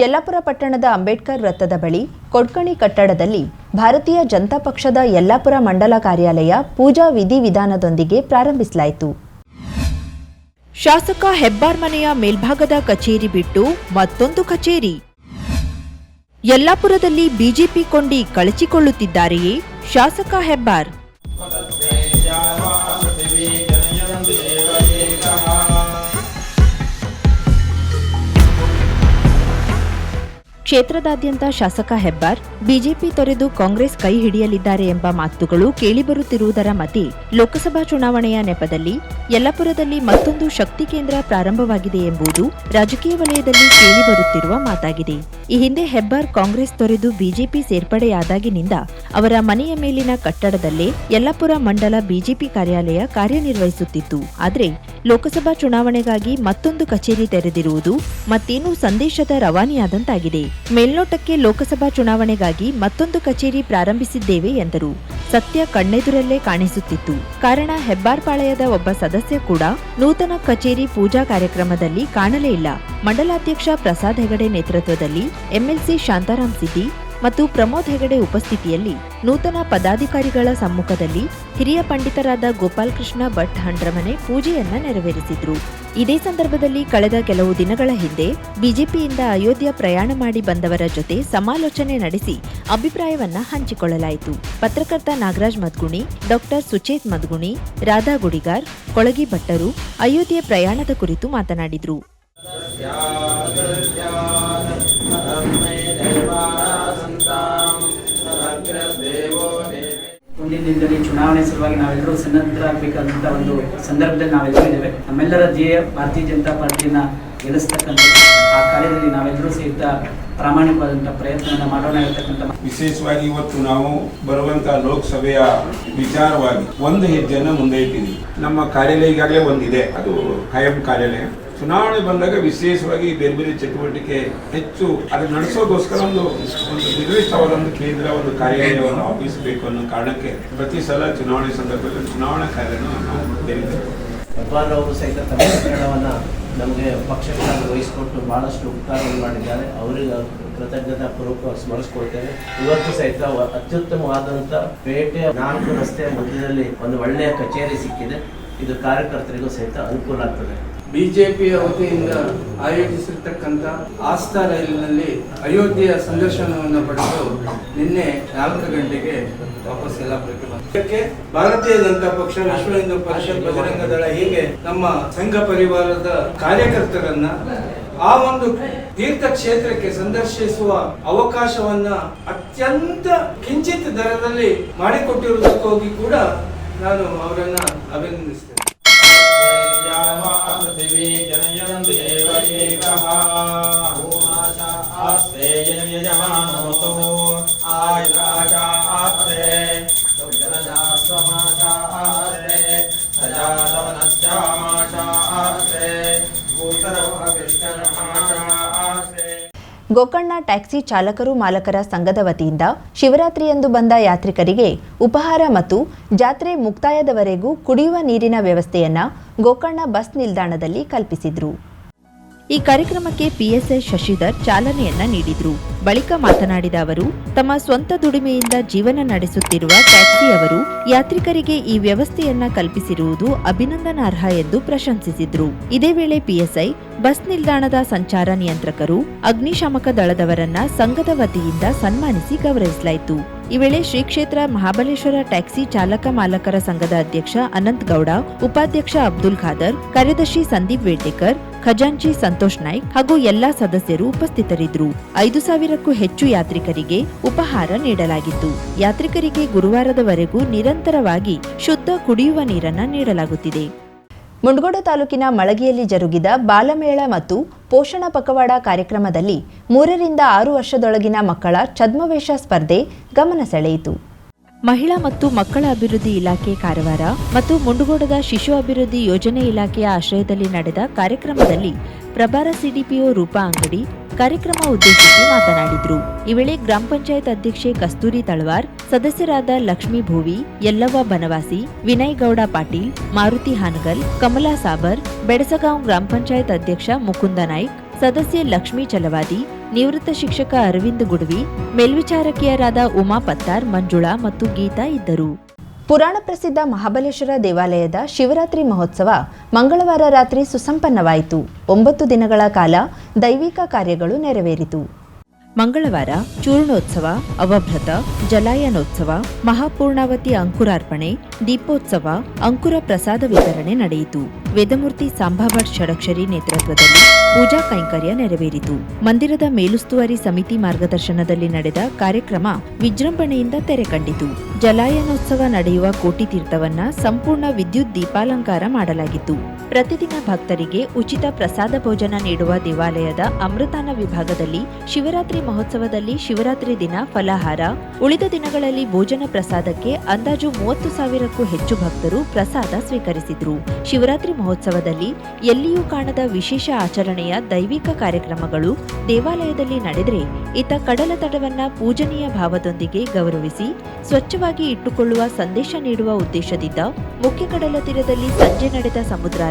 ಯಲ್ಲಾಪುರ ಪಟ್ಟಣದ ಅಂಬೇಡ್ಕರ್ ವೃತ್ತದ ಬಳಿ ಕೊಡ್ಕಣಿ ಕಟ್ಟಡದಲ್ಲಿ ಭಾರತೀಯ ಜನತಾ ಪಕ್ಷದ ಯಲ್ಲಾಪುರ ಮಂಡಲ ಕಾರ್ಯಾಲಯ ಪೂಜಾ ವಿಧಿವಿಧಾನದೊಂದಿಗೆ ಪ್ರಾರಂಭಿಸಲಾಯಿತು. ಶಾಸಕ ಹೆಬ್ಬಾರ್ ಮನೆಯ ಮೇಲ್ಭಾಗದ ಕಚೇರಿ ಬಿಟ್ಟು ಮತ್ತೊಂದು ಕಚೇರಿ. ಯಲ್ಲಾಪುರದಲ್ಲಿ ಬಿಜೆಪಿ ಕೊಂಡಿ ಕಳಚಿಕೊಳ್ಳುತ್ತಿದ್ದಾರೆಯೇ ಶಾಸಕ ಹೆಬ್ಬಾರ್? ಕ್ಷೇತ್ರದಾದ್ಯಂತ ಶಾಸಕ ಹೆಬ್ಬಾರ್, ಬಿಜೆಪಿ ತೊರೆದು ಕಾಂಗ್ರೆಸ್ ಕೈ ಹಿಡಿಯಲಿದ್ದಾರೆ ಎಂಬ ಮಾತುಗಳು ಕೇಳಿಬರುತ್ತಿರುವುದರ ಮತಿ ಲೋಕಸಭಾ ಚುನಾವಣೆಯ ನೆಪದಲ್ಲಿ ಯಲ್ಲಾಪುರದಲ್ಲಿ ಮತ್ತೊಂದು ಶಕ್ತಿ ಕೇಂದ್ರ ಪ್ರಾರಂಭವಾಗಿದೆ ಎಂಬುದು ರಾಜಕೀಯ ವಲಯದಲ್ಲಿ ಕೇಳಿಬರುತ್ತಿರುವ ಮಾತಾಗಿದೆ. ಈ ಹಿಂದೆ ಹೆಬ್ಬಾರ್ ಕಾಂಗ್ರೆಸ್ ತೊರೆದು ಬಿಜೆಪಿ ಸೇರ್ಪಡೆಯಾದಾಗಿನಿಂದ ಅವರ ಮನೆಯ ಮೇಲಿನ ಕಟ್ಟಡದಲ್ಲೇ ಯಲ್ಲಾಪುರ ಮಂಡಲ ಬಿಜೆಪಿ ಕಾರ್ಯಾಲಯ ಕಾರ್ಯನಿರ್ವಹಿಸುತ್ತಿತ್ತು. ಆದರೆ ಲೋಕಸಭಾ ಚುನಾವಣೆಗಾಗಿ ಮತ್ತೊಂದು ಕಚೇರಿ ತೆರೆದಿರುವುದು ಮತ್ತೇನು ಸಂದೇಶದ ರವಾನೆಯಾದಂತಾಗಿದೆ. ಮೇಲ್ನೋಟಕ್ಕೆ ಲೋಕಸಭಾ ಚುನಾವಣೆಗಾಗಿ ಮತ್ತೊಂದು ಕಚೇರಿ ಪ್ರಾರಂಭಿಸಿದ್ದೇವೆ ಎಂದರು. ಸತ್ಯ ಕಣ್ಣೆದುರಲ್ಲೇ ಕಾಣಿಸುತ್ತಿತ್ತು. ಕಾರಣ ಹೆಬ್ಬಾರ್ಪಾಳಯದ ಒಬ್ಬ ಸದಸ್ಯ ಕೂಡ ನೂತನ ಕಚೇರಿ ಪೂಜಾ ಕಾರ್ಯಕ್ರಮದಲ್ಲಿ ಕಾಣಲೇ ಇಲ್ಲ. ಮಂಡಲಾಧ್ಯಕ್ಷ ಪ್ರಸಾದ್ ಹೆಗಡೆ ನೇತೃತ್ವದಲ್ಲಿ ಎಂಎಲ್ಸಿ ಶಾಂತಾರಾಮ್ ಸಿದ್ದಿ ಮತ್ತು ಪ್ರಮೋದ್ ಹೆಗಡೆ ಉಪಸ್ಥಿತಿಯಲ್ಲಿ ನೂತನ ಪದಾಧಿಕಾರಿಗಳ ಸಮ್ಮುಖದಲ್ಲಿ ಹಿರಿಯ ಪಂಡಿತರಾದ ಗೋಪಾಲಕೃಷ್ಣ ಭಟ್ ಹಂಡ್ರಮನೆ ಪೂಜೆಯನ್ನ ನೆರವೇರಿಸಿದ್ರು. ಇದೇ ಸಂದರ್ಭದಲ್ಲಿ ಕಳೆದ ಕೆಲವು ದಿನಗಳ ಹಿಂದೆ ಬಿಜೆಪಿಯಿಂದ ಅಯೋಧ್ಯೆ ಪ್ರಯಾಣ ಮಾಡಿ ಬಂದವರ ಜೊತೆ ಸಮಾಲೋಚನೆ ನಡೆಸಿ ಅಭಿಪ್ರಾಯವನ್ನ ಹಂಚಿಕೊಳ್ಳಲಾಯಿತು. ಪತ್ರಕರ್ತ ನಾಗರಾಜ್ ಮದ್ಗುಣಿ, ಡಾಕ್ಟರ್ ಸುಚೇತ್ ಮದ್ಗುಣಿ, ರಾಧಾ ಗುಡಿಗಾರ್, ಕೊಳಗಿ ಭಟ್ಟರು ಅಯೋಧ್ಯೆ ಪ್ರಯಾಣದ ಕುರಿತು ಮಾತನಾಡಿದ್ರು. ದಿನದಲ್ಲಿ ಚುನಾವಣೆ ಸಲುವಾಗಿ ನಾವೆಲ್ಲರೂ ಸನ್ನದ್ಧರಾಗಬೇಕಾದಂಥ ಒಂದು ಸಂದರ್ಭದಲ್ಲಿ ನಾವೆಲ್ಲರೂ ಇದ್ದೇವೆ. ನಮ್ಮೆಲ್ಲರ ಧ್ಯೇಯ ಭಾರತೀಯ ಜನತಾ ಪಾರ್ಟಿಯನ್ನ ಗೆಲ್ಲಿಸ್ತಕ್ಕಂಥ ಆ ಕಾರ್ಯದಲ್ಲಿ ನಾವೆಲ್ಲರೂ ಸಹಿತ ಪ್ರಾಮಾಣಿಕವಾದಂಥ ಪ್ರಯತ್ನವನ್ನು ಮಾಡೋಣ ಇರತಕ್ಕಂಥ ವಿಶೇಷವಾಗಿ ಇವತ್ತು ನಾವು ಬರುವಂತಹ ಲೋಕಸಭೆಯ ವಿಚಾರವಾಗಿ ಒಂದು ಹೆಜ್ಜೆಯನ್ನು ಮುಂದೆ ಇಟ್ಟಿದ್ದೀವಿ. ನಮ್ಮ ಕಾರ್ಯಾಲಯ ಈಗಾಗಲೇ ಒಂದಿದೆ. ಅದು ಕಾಯಂ ಕಾರ್ಯಾಲಯ. ಚುನಾವಣೆ ಬಂದಾಗ ವಿಶೇಷವಾಗಿ ಬೇರೆ ಬೇರೆ ಚಟುವಟಿಕೆ ಹೆಚ್ಚು ಅದು ನಡೆಸೋದೋಸ್ಕರ ಒಂದು ಒಂದು ನಿರ್ದಿಷ್ಟವಾದ ಒಂದು ಕೇಂದ್ರ, ಒಂದು ಕಾರ್ಯಾಲಯವನ್ನು ಆಫೀಸ್ ಬೇಕು ಅನ್ನೋ ಕಾರಣಕ್ಕೆ ಪ್ರತಿ ಸಲ ಚುನಾವಣೆ ಸಂದರ್ಭದಲ್ಲಿ ಚುನಾವಣಾ ಕಾರ್ಯನ ನಾವು ಸಹಿತ ತಮ್ಮ ಕನ್ನಡವನ್ನು ನಮಗೆ ಪಕ್ಷಕ್ಕಾಗಿ ವಹಿಸಿಕೊಟ್ಟು ಬಹಳಷ್ಟು ಉಪಕಾರವನ್ನು ಮಾಡಿದ್ದಾರೆ. ಅವರಿಗೆ ಕೃತಜ್ಞತಾ ಪೂರ್ವಕ ಸ್ಮರಿಸ್ಕೊಳ್ತೇವೆ. ಇವತ್ತು ಸಹಿತ ಅತ್ಯುತ್ತಮವಾದಂಥ ಪೇಟೆ ನಾಲ್ಕು ರಸ್ತೆಯ ಮಧ್ಯದಲ್ಲಿ ಒಂದು ಒಳ್ಳೆಯ ಕಚೇರಿ ಸಿಕ್ಕಿದೆ. ಇದು ಕಾರ್ಯಕರ್ತರಿಗೂ ಸಹಿತ ಅನುಕೂಲ ಆಗ್ತದೆ. ಬಿಜೆಪಿಯ ವತಿಯಿಂದ ಆಯೋಜಿಸಿರ್ತಕ್ಕಂಥ ಆಸ್ಥಾ ರೈಲಿನಲ್ಲಿ ಅಯೋಧ್ಯೆಯ ಸಂದರ್ಶನವನ್ನು ಪಡೆದು ನಿನ್ನೆ ನಾಲ್ಕು ಗಂಟೆಗೆ ವಾಪಸ್ ಎಲ್ಲ ಇದಕ್ಕೆ ಭಾರತೀಯ ಜನತಾ ಪಕ್ಷ, ವಿಶ್ವ ಹಿಂದೂ ಪರಿಷತ್, ಬಜರಂಗ ದಳ ಹೀಗೆ ನಮ್ಮ ಸಂಘ ಪರಿವಾರದ ಕಾರ್ಯಕರ್ತರನ್ನ ಆ ಒಂದು ತೀರ್ಥ ಕ್ಷೇತ್ರಕ್ಕೆ ಸಂದರ್ಶಿಸುವ ಅವಕಾಶವನ್ನ ಅತ್ಯಂತ ಕಿಂಚಿತ್ ದರದಲ್ಲಿ ಮಾಡಿಕೊಟ್ಟಿರುವುದಕ್ಕೋಗಿ ಕೂಡ ನಾನು ಅವರನ್ನ ಅಭಿನಂದಿಸ್ತೇನೆ. या वा पृथिवी जनयन्ति एव एकः। आस्ते यजमानोतु आयुराजास्ते समाचास्ते सजातवनश्चामाचास्ते भूतरवः विष्णुः ಗೋಕರ್ಣ ಟ್ಯಾಕ್ಸಿ ಚಾಲಕರು ಮಾಲಕರ ಸಂಘದ ವತಿಯಿಂದ ಶಿವರಾತ್ರಿಯಂದು ಬಂದ ಯಾತ್ರಿಕರಿಗೆ ಉಪಹಾರ ಮತ್ತು ಜಾತ್ರೆ ಮುಕ್ತಾಯದವರೆಗೂ ಕುಡಿಯುವ ನೀರಿನ ವ್ಯವಸ್ಥೆಯನ್ನು ಗೋಕರ್ಣ ಬಸ್ ನಿಲ್ದಾಣದಲ್ಲಿ ಕಲ್ಪಿಸಿದ್ರು. ಈ ಕಾರ್ಯಕ್ರಮಕ್ಕೆ ಪಿಎಸ್ಐ ಶಶಿಧರ್ ಚಾಲನೆಯನ್ನ ನೀಡಿದ್ರು. ಬಳಿಕ ಮಾತನಾಡಿದ ಅವರು, ತಮ್ಮ ಸ್ವಂತ ದುಡಿಮೆಯಿಂದ ಜೀವನ ನಡೆಸುತ್ತಿರುವ ಟ್ಯಾಕ್ಸಿಯವರು ಯಾತ್ರಿಕರಿಗೆ ಈ ವ್ಯವಸ್ಥೆಯನ್ನ ಕಲ್ಪಿಸಿರುವುದು ಅಭಿನಂದನಾರ್ಹ ಎಂದು ಪ್ರಶಂಸಿಸಿದ್ರು. ಇದೇ ವೇಳೆ ಪಿಎಸ್ಐ, ಬಸ್ ನಿಲ್ದಾಣದ ಸಂಚಾರ ನಿಯಂತ್ರಕರು, ಅಗ್ನಿಶಾಮಕ ದಳದವರನ್ನ ಸಂಘದ ವತಿಯಿಂದ ಸನ್ಮಾನಿಸಿ ಗೌರವಿಸಲಾಯಿತು. ಈ ವೇಳೆ ಶ್ರೀ ಕ್ಷೇತ್ರ ಮಹಾಬಲೇಶ್ವರ ಟ್ಯಾಕ್ಸಿ ಚಾಲಕ ಮಾಲಕರ ಸಂಘದ ಅಧ್ಯಕ್ಷ ಅನಂತ್ ಗೌಡ ಉಪಾಧ್ಯಕ್ಷ ಅಬ್ದುಲ್ ಖಾದರ್, ಕಾರ್ಯದರ್ಶಿ ಸಂದೀಪ್ ವೇಟೇಕರ್ ಖಜಾಂಚಿ ಸಂತೋಷ್ ನಾಯ್ಕ್ ಹಾಗೂ ಎಲ್ಲಾ ಸದಸ್ಯರು ಉಪಸ್ಥಿತರಿದ್ದರು. ಐದು ಸಾವಿರಕ್ಕೂ ಹೆಚ್ಚು ಯಾತ್ರಿಕರಿಗೆ ಉಪಹಾರ ನೀಡಲಾಗಿತ್ತು. ಯಾತ್ರಿಕರಿಗೆ ಗುರುವಾರದವರೆಗೂ ನಿರಂತರವಾಗಿ ಶುದ್ಧ ಕುಡಿಯುವ ನೀರನ್ನ ನೀಡಲಾಗುತ್ತಿದೆ. ಮುಂಡಗೋಡ ತಾಲೂಕಿನ ಮಳಗಿಯಲ್ಲಿ ಜರುಗಿದ ಬಾಲಮೇಳ ಮತ್ತು ಪೋಷಣ ಪಕವಾಡ ಕಾರ್ಯಕ್ರಮದಲ್ಲಿ ಮೂರರಿಂದ ಆರು ವರ್ಷದೊಳಗಿನ ಮಕ್ಕಳ ಛದ್ಮವೇಷ ಸ್ಪರ್ಧೆ ಗಮನ ಸೆಳೆಯಿತು. ಮಹಿಳಾ ಮತ್ತು ಮಕ್ಕಳ ಅಭಿವೃದ್ಧಿ ಇಲಾಖೆ ಕಾರವಾರ ಮತ್ತು ಮುಂಡಗೋಡದ ಶಿಶು ಅಭಿವೃದ್ಧಿ ಯೋಜನೆ ಇಲಾಖೆಯ ಆಶ್ರಯದಲ್ಲಿ ನಡೆದ ಕಾರ್ಯಕ್ರಮದಲ್ಲಿ ಪ್ರಭಾರ ಸಿಡಿಪಿಒ ರೂಪಾ ಅಂಗಡಿ ಕಾರ್ಯಕ್ರಮ ಉದ್ದೇಶಿಸಿ ಮಾತನಾಡಿದರು. ಈ ವೇಳೆ ಗ್ರಾಮ ಪಂಚಾಯತ್ ಅಧ್ಯಕ್ಷೆ ಕಸ್ತೂರಿ ತಳವಾರ್, ಸದಸ್ಯರಾದ ಲಕ್ಷ್ಮೀ ಭೋವಿ, ಯಲ್ಲವ್ವ ಬನವಾಸಿ, ವಿನಯ್ ಗೌಡ ಪಾಟೀಲ್, ಮಾರುತಿ ಹಾನಗಲ್, ಕಮಲಾ ಸಾಬರ್, ಬೆಡಸಗಾಂವ್ ಗ್ರಾಮ ಪಂಚಾಯತ್ ಅಧ್ಯಕ್ಷ ಮುಕುಂದ ನಾಯ್ಕ್, ಸದಸ್ಯೆ ಲಕ್ಷ್ಮೀ ಚಲವಾದಿ ನಿವೃತ್ತ ಶಿಕ್ಷಕ ಅರವಿಂದ್ ಗುಡವಿ, ಮೇಲ್ವಿಚಾರಕಿಯರಾದ ಉಮಾ ಪತ್ತಾರ್, ಮಂಜುಳಾ ಮತ್ತು ಗೀತಾ ಇದ್ದರು. ಪುರಾಣ ಪ್ರಸಿದ್ಧ ಮಹಾಬಲೇಶ್ವರ ದೇವಾಲಯದ ಶಿವರಾತ್ರಿ ಮಹೋತ್ಸವ ಮಂಗಳವಾರ ರಾತ್ರಿ ಸುಸಂಪನ್ನವಾಯಿತು. ಒಂಬತ್ತು ದಿನಗಳ ಕಾಲ ದೈವಿಕ ಕಾರ್ಯಗಳು ನೆರವೇರಿತು. ಮಂಗಳವಾರ ಚೂರ್ಣೋತ್ಸವ, ಅವಭ್ರತ, ಜಲಾಯನೋತ್ಸವ, ಮಹಾಪೂರ್ಣಾವತಿ ಅಂಕುರಾರ್ಪಣೆ, ದೀಪೋತ್ಸವ, ಅಂಕುರ ಪ್ರಸಾದ ವಿತರಣೆ ನಡೆಯಿತು. ವೇದಮೂರ್ತಿ ಸಾಂಬಾಭಟ್ ಷಡಕ್ಷರಿ ನೇತೃತ್ವದಲ್ಲಿ ಪೂಜಾ ಕೈಂಕರ್ಯ ನೆರವೇರಿತು. ಮಂದಿರದ ಮೇಲುಸ್ತುವಾರಿ ಸಮಿತಿ ಮಾರ್ಗದರ್ಶನದಲ್ಲಿ ನಡೆದ ಕಾರ್ಯಕ್ರಮ ವಿಜೃಂಭಣೆಯಿಂದ ತೆರೆ ಕಂಡಿತು. ಜಲಾಯನೋತ್ಸವ ನಡೆಯುವ ಕೋಟಿ ತೀರ್ಥವನ್ನ ಸಂಪೂರ್ಣ ವಿದ್ಯುತ್ ದೀಪಾಲಂಕಾರ ಮಾಡಲಾಗಿತ್ತು. ಪ್ರತಿದಿನ ಭಕ್ತರಿಗೆ ಉಚಿತ ಪ್ರಸಾದ ಭೋಜನ ನೀಡುವ ದೇವಾಲಯದ ಅಮೃತಾನ ವಿಭಾಗದಲ್ಲಿ ಶಿವರಾತ್ರಿ ಮಹೋತ್ಸವದಲ್ಲಿ ಶಿವರಾತ್ರಿ ದಿನ ಫಲಾಹಾರ, ಉಳಿದ ದಿನಗಳಲ್ಲಿ ಭೋಜನ ಪ್ರಸಾದಕ್ಕೆ ಅಂದಾಜು ಮೂವತ್ತು ಸಾವಿರಕ್ಕೂ ಹೆಚ್ಚು ಭಕ್ತರು ಪ್ರಸಾದ ಸ್ವೀಕರಿಸಿದ್ರು. ಶಿವರಾತ್ರಿ ಮಹೋತ್ಸವದಲ್ಲಿ ಎಲ್ಲಿಯೂ ಕಾಣದ ವಿಶೇಷ ಆಚರಣೆಯ ದೈವಿಕ ಕಾರ್ಯಕ್ರಮಗಳು ದೇವಾಲಯದಲ್ಲಿ ನಡೆದರೆ ಇತ ಕಡಲ ತಡವನ್ನ ಪೂಜನೀಯ ಭಾವದೊಂದಿಗೆ ಗೌರವಿಸಿ, ಸ್ವಚ್ಛವಾಗಿ ಇಟ್ಟುಕೊಳ್ಳುವ ಸಂದೇಶ ನೀಡುವ ಉದ್ದೇಶದಿಂದ ಮುಖ್ಯ ಕಡಲ ತೀರದಲ್ಲಿ ಸಂಜೆ ನಡೆದ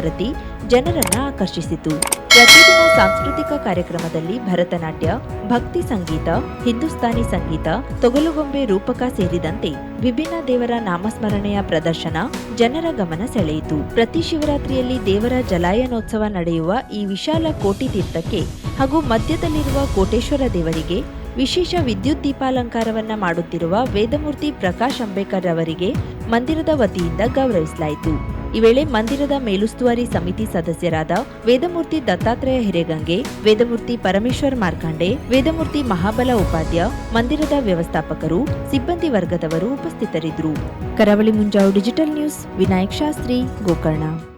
ಸಮುದ್ರಾರತಿ ಜನರನ್ನ ಆಕರ್ಷಿಸಿತು. ಪ್ರತಿದಿನ ಸಾಂಸ್ಕೃತಿಕ ಕಾರ್ಯಕ್ರಮದಲ್ಲಿ ಭರತನಾಟ್ಯ, ಭಕ್ತಿ ಸಂಗೀತ, ಹಿಂದೂಸ್ತಾನಿ ಸಂಗೀತ, ತೊಗಲುಗೊಂಬೆ ರೂಪಕ ಸೇರಿದಂತೆ ವಿಭಿನ್ನ ದೇವರ ನಾಮಸ್ಮರಣೆಯ ಪ್ರದರ್ಶನ ಜನರ ಗಮನ ಸೆಳೆಯಿತು. ಪ್ರತಿ ಶಿವರಾತ್ರಿಯಲ್ಲಿ ದೇವರ ಜಲಾಯನೋತ್ಸವ ನಡೆಯುವ ಈ ವಿಶಾಲ ಕೋಟಿ ತೀರ್ಥಕ್ಕೆ ಹಾಗೂ ಮಧ್ಯದಲ್ಲಿರುವ ಕೋಟೇಶ್ವರ ದೇವರಿಗೆ ವಿಶೇಷ ವಿದ್ಯುತ್ ದೀಪಾಲಂಕಾರವನ್ನ ಮಾಡುತ್ತಿರುವ ವೇದಮೂರ್ತಿ ಪ್ರಕಾಶ್ ಅಂಬೇಕರ್ ಅವರಿಗೆ ಮಂದಿರದ ವತಿಯಿಂದ ಗೌರವಿಸಲಾಯಿತು. ಈ ವೇಳೆ ಮಂದಿರದ ಮೇಲುಸ್ತುವಾರಿ ಸಮಿತಿ ಸದಸ್ಯರಾದ ವೇದಮೂರ್ತಿ ದತ್ತಾತ್ರೇಯ ಹಿರೇಗಂಗೆ, ವೇದಮೂರ್ತಿ ಪರಮೇಶ್ವರ್ ಮಾರ್ಕಾಂಡೆ, ವೇದಮೂರ್ತಿ ಮಹಾಬಲ ಉಪಾಧ್ಯ, ಮಂದಿರದ ವ್ಯವಸ್ಥಾಪಕರು, ಸಿಬ್ಬಂದಿ ವರ್ಗದವರು ಉಪಸ್ಥಿತರಿದ್ದರು. Karavali Munjavu digital news, Vinayak Shastri, Gokarna.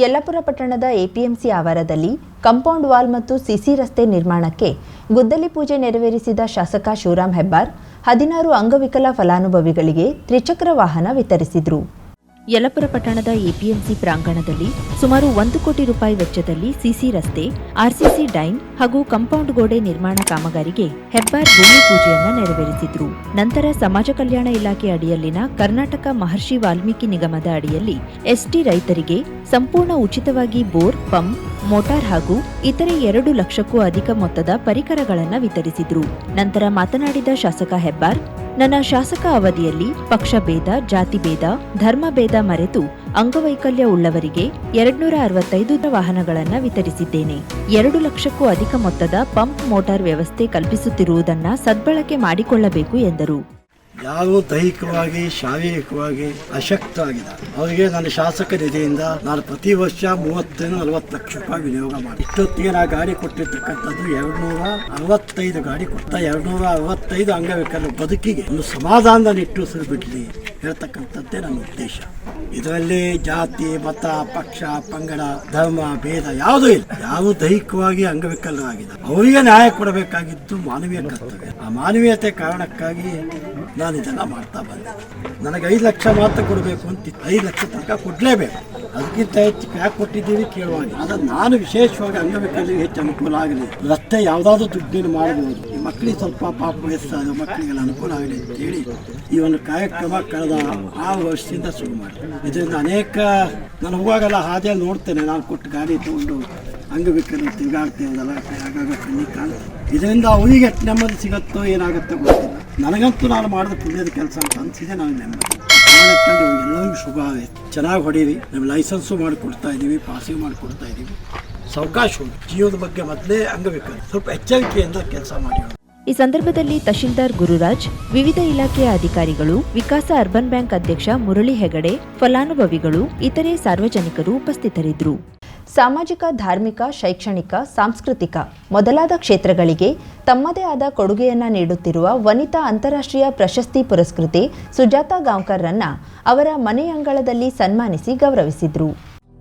Yallapura ಪಟ್ಟಣದ ಎಪಿಎಂಸಿ ಆವಾರದಲ್ಲಿ ಕಂಪೌಂಡ್ ವಾಲ್ ಮತ್ತು ಸಿಸಿ ರಸ್ತೆ ನಿರ್ಮಾಣಕ್ಕೆ ಗುದ್ದಲಿ ಪೂಜೆ ನೆರವೇರಿಸಿದ ಶಾಸಕ ಶಿವರಾಮ್ ಹೆಬ್ಬಾರ್ ಹದಿನಾರು ಅಂಗವಿಕಲ ಫಲಾನುಭವಿಗಳಿಗೆ ತ್ರಿಚಕ್ರ ವಾಹನ ವಿತರಿಸಿದರು. ಯಲಪುರ ಪಟ್ಟಣದ ಎಪಿಎಂಸಿ ಪ್ರಾಂಗಣದಲ್ಲಿ ಸುಮಾರು ಒಂದು ಕೋಟಿ ರೂಪಾಯಿ ವೆಚ್ಚದಲ್ಲಿ ಸಿಸಿ ರಸ್ತೆ, ಆರ್ಸಿಸಿ ಡೈನ್ ಹಾಗೂ ಕಾಂಪೌಂಡ್ ಗೋಡೆ ನಿರ್ಮಾಣ ಕಾಮಗಾರಿಗೆ ಹೆಬ್ಬಾರ್ ಭೂಮಿ ಪೂಜೆಯನ್ನು ನೆರವೇರಿಸಿದ್ರು. ನಂತರ ಸಮಾಜ ಕಲ್ಯಾಣ ಇಲಾಖೆ ಅಡಿಯಲ್ಲಿನ ಕರ್ನಾಟಕ ಮಹರ್ಷಿ ವಾಲ್ಮೀಕಿ ನಿಗಮದ ಅಡಿಯಲ್ಲಿ ಎಸ್ಟಿ ರೈತರಿಗೆ ಸಂಪೂರ್ಣ ಉಚಿತವಾಗಿ ಬೋರ್, ಪಂಪ್, ಮೋಟಾರ್ ಹಾಗೂ ಇತರೆ ಎರಡು ಲಕ್ಷಕ್ಕೂ ಅಧಿಕ ಮೊತ್ತದ ಪರಿಕರಗಳನ್ನು ವಿತರಿಸಿದ್ರು. ನಂತರ ಮಾತನಾಡಿದ ಶಾಸಕ ಹೆಬ್ಬಾರ್ ನನ್ನ ಶಾಸಕ ಅವಧಿಯಲ್ಲಿ ಪಕ್ಷ ಭೇದ ಜಾತಿ ಭೇದ ಧರ್ಮ ಭೇದ ಮರೆತು ಅಂಗವೈಕಲ್ಯ ಉಳ್ಳವರಿಗೆ ಎರಡ್ನೂರ ಅರವತ್ತೈದು ವಾಹನಗಳನ್ನು ವಿತರಿಸಿದ್ದೇನೆ. ಎರಡು ಲಕ್ಷಕ್ಕೂ ಅಧಿಕ ಮೊತ್ತದ ಪಂಪ್ ಮೋಟಾರ್ ವ್ಯವಸ್ಥೆ ಕಲ್ಪಿಸುತ್ತಿರುವುದನ್ನ ಸದ್ಬಳಕೆ ಮಾಡಿಕೊಳ್ಳಬೇಕು ಎಂದರು. ಯಾರು ದೈಹಿಕವಾಗಿ, ಶಾರೀರಿಕವಾಗಿ ಅಶಕ್ತರಾಗಿದ್ದಾರೆ ಅವರಿಗೆ ನನ್ನ ಶಾಸಕ ನಿಧಿಯಿಂದ ನಾನು ಪ್ರತಿ ವರ್ಷ ಮೂವತ್ತೈದು ನಲವತ್ತು ಲಕ್ಷ ರೂಪಾಯಿ ವಿನಿಯೋಗ ಮಾಡಿ ಇಷ್ಟೊತ್ತಿಗೆ ನಾ ಗಾಡಿ ಕೊಟ್ಟಿರ್ತಕ್ಕಂಥದ್ದು ಎರಡ್ನೂರ ಅರವತ್ತೈದು ಗಾಡಿ ಕೊಟ್ಟ ಎರಡು ನೂರ ಅರವತ್ತೈದು ಅಂಗವಿಕಲ ಬದುಕಿಗೆ ಒಂದು ಸಮಾಧಾನದ ನಿಟ್ಟುಸಿರು ಬಿಡಲಿ ಹೇಳ್ತಕ್ಕಂಥದ್ದೇ ನನ್ನ ಉದ್ದೇಶ. ಇದರಲ್ಲಿ ಜಾತಿ, ಮತ, ಪಕ್ಷ, ಪಂಗಡ, ಧರ್ಮ, ಭೇದ ಯಾವುದೂ ಇಲ್ಲ. ಯಾರು ದೈಹಿಕವಾಗಿ ಅಂಗವಿಕಲರಾಗಿದ್ದಾರೆ ಅವರಿಗೆ ನ್ಯಾಯ ಕೊಡಬೇಕಾಗಿದ್ದು ಮಾನವೀಯ ಕರ್ತವ್ಯ. ಆ ಮಾನವೀಯತೆ ಕಾರಣಕ್ಕಾಗಿ ನಾನು ಇದೆಲ್ಲ ಮಾಡ್ತಾ ಬಂದೆ. ನನಗೆ ಐದು ಲಕ್ಷ ಮಾತ್ರ ಕೊಡಬೇಕು ಅಂತ ಐದು ಲಕ್ಷ ತನಕ ಕೊಡಲೇಬೇಕು. ಅದಕ್ಕಿಂತ ಹೆಚ್ಚು ಯಾಕೆ ಕೊಟ್ಟಿದ್ದೀವಿ ಕೇಳುವಾಗ ಆದರೆ ನಾನು ವಿಶೇಷವಾಗಿ ಅಂಗವಿಕಲರಿಗೆ ಹೆಚ್ಚು ಅನುಕೂಲ ಆಗಲಿ. ರಸ್ತೆ ಯಾವುದಾದ್ರೂ ದುಡ್ಡಿನ ಮಾಡಬಹುದು ಈ ಮಕ್ಕಳಿಗೆ ಸ್ವಲ್ಪ ಪಾಪ ವಯಸ್ಸಾದ ಮಕ್ಕಳಿಗೆಲ್ಲ ಅನುಕೂಲ ಆಗಲಿ ಅಂತ ಹೇಳಿ ಈ ಒಂದು ಕಾರ್ಯಕ್ರಮ ಕಳೆದ ಆರು ವರ್ಷದಿಂದ ಶುರು ಮಾಡಿ ಇದರಿಂದ ಅನೇಕ ನಾನು ಹೋಗುವಾಗೆಲ್ಲ ಹಾದಿಯಲ್ಲಿ ನೋಡ್ತೇನೆ. ನಾನು ಕೊಟ್ಟು ಗಾಡಿ ತಗೊಂಡು ಅಂಗವಿಕಲರು ಅದೆಲ್ಲ ಆಗಾಗ ಕಣ್ಣಿ ಕಾಣ್ತೇವೆ ಇದರಿಂದ ಅವರಿಗೆ ನೆಮ್ಮದಿ ಸಿಗುತ್ತೋ ಏನಾಗುತ್ತೋ ಗೊತ್ತಿಲ್ಲ. ನನಗಂತೂ ನಾನು ಮಾಡಿದ ಪುಣ್ಯದ ಕೆಲಸ ಅಂತ ಅನಿಸಿದೆ ನಾನು ನೆಮ್ಮದಿ. ಎಲ್ಲರಿಗೂ ಶುಭ. ಆಗೈತೆ ಚೆನ್ನಾಗಿ ಹೊಡೀರಿ. ನಾವು ಲೈಸೆನ್ಸು ಮಾಡಿಕೊಡ್ತಾ ಇದ್ದೀವಿ, ಪಾಸಿಂಗ್ ಮಾಡಿಕೊಡ್ತಾ ಇದ್ದೀವಿ. ಸಾವಕಾಶ ಜೀವದ ಬಗ್ಗೆ ಮೊದಲೇ ಅಂಗವಿಕಲ. ಸ್ವಲ್ಪ ಎಚ್ಚರಿಕೆಯಿಂದ ಕೆಲಸ ಮಾಡಿ ಈ ಸಂದರ್ಭದಲ್ಲಿ ತಹಶೀಲ್ದಾರ್ ಗುರುರಾಜ್, ವಿವಿಧ ಇಲಾಖೆಯ ಅಧಿಕಾರಿಗಳು, ವಿಕಾಸ ಅರ್ಬನ್ ಬ್ಯಾಂಕ್ ಅಧ್ಯಕ್ಷ ಮುರಳಿ ಹೆಗಡೆ, ಫಲಾನುಭವಿಗಳು, ಇತರೆ ಸಾರ್ವಜನಿಕರು ಉಪಸ್ಥಿತರಿದ್ದರು. ಸಾಮಾಜಿಕ, ಧಾರ್ಮಿಕ, ಶೈಕ್ಷಣಿಕ, ಸಾಂಸ್ಕೃತಿಕ ಮೊದಲಾದ ಕ್ಷೇತ್ರಗಳಿಗೆ ತಮ್ಮದೇ ಆದ ಕೊಡುಗೆಯನ್ನು ನೀಡುತ್ತಿರುವ ವನಿತಾ ಅಂತಾರಾಷ್ಟ್ರೀಯ ಪ್ರಶಸ್ತಿ ಪುರಸ್ಕೃತೆ ಸುಜಾತಾ ಗಾಂವ್ಕರ್ರನ್ನ ಅವರ ಮನೆಯಂಗಳದಲ್ಲಿ ಸನ್ಮಾನಿಸಿ ಗೌರವಿಸಿದ್ರು.